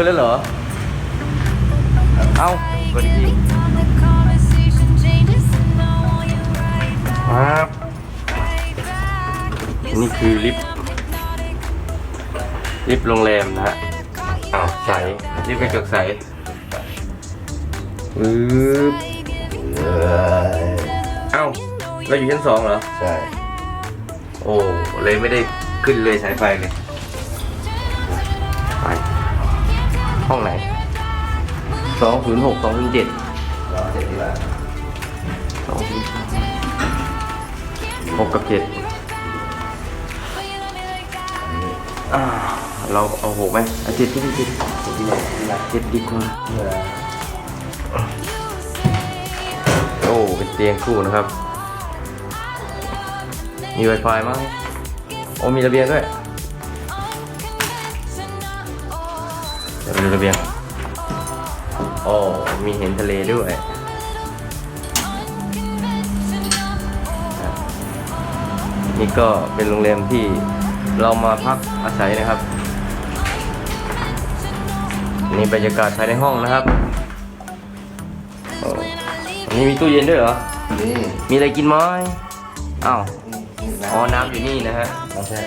ื่อนแล้วเหรอ เอากดอีกทีครับนี่คือลิฟต์ลิฟต์โรงแรมนะฮะอ้าวใสลิฟต์กระจกใสปึ๊บเออเอ้าเราอยู่ชั้นสองเหรอ ใช่ โอ้ เลยไม่ได้ขึ้นเลยสายไฟเลยไป ห้องไหนสองศูนย์หกสองศูนย์เจ็ดเราเสร็จแล้วสองศูนย์หกกับเจ็ดอ่าเราเอาหกไหมเอาเจ็ดที่นี่เจ็ดเจ็ดดีกว่าเจ็ดดีกว่าโอ้เป็นเตียงคู่นะครับ มี Wi-Fi มั้งโอ้มีระเบียงด้วย ไปดูระเบียงโอ้มีเห็นทะเลด้วยนี่ก็เป็นโรงแรมที่เรามาพักอาศัยนะครับ นี่บรรยากาศภายในห้องนะครับโอ้อันนี่มีตู้เย็นด้วยเหรอนี่มีอะไรกินไหมอ้าวนี่อ๋อน้ำอยู่นี่นะฮะน้ำแช่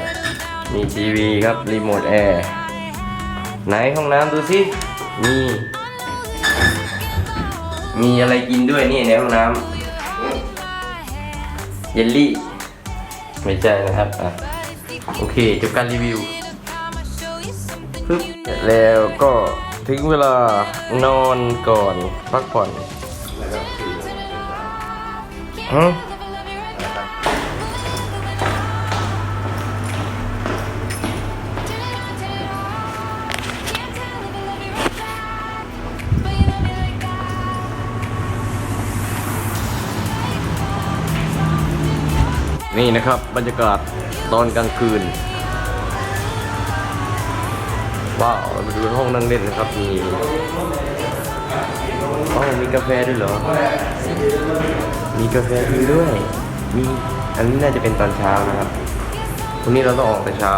มีทีวีครับ รีโมทแอร์ ไหนห้องน้ำดูสิมีมีอะไรกินด้วยนี่ในห้องน้ำเยลลี่ ไม่ใช่นะครับอะโอเคจบการรีวิวปึ๊บแล้วก็ถึงเวลานอนก่อนพักผ่อนฮะ นี่นะครับบรรยากาศตอนกลางคืนว้าวเราไปดูห้องนั่งเล่นนะครับมีอ๋อมีกาแฟด้วยเหรอ มีกาแฟกินด้วย มีอันนี้น่าจะเป็นตอนเช้านะครับวันนี้เราต้องออกแต่เช้า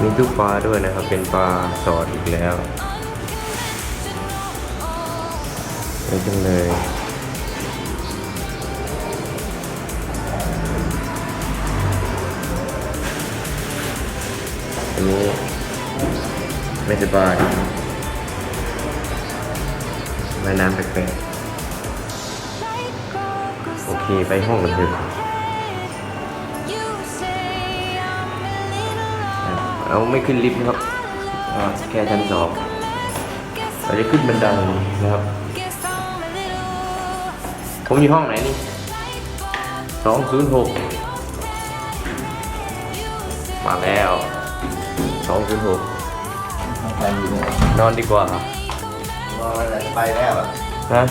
มีตู้ปลาด้วยนะครับ เป็นปลาสอดอีกแล้ว เยอะจังเลยอันนี้ไม่สบายว่ายน้ำแปลกๆโอเคไปห้องกันเถอะเราไม่ขึ้นลิฟต์นะครับแค่ชั้นสองเราจะขึ้นบันไดนะครับ ผมอยู่ห้องไหนนี่สองศูนย์หกมาแล้วสองศูนย์หกไปอยู่เนี่ยนอนดีกว่ารออะไรจะไปแล้วอะนะ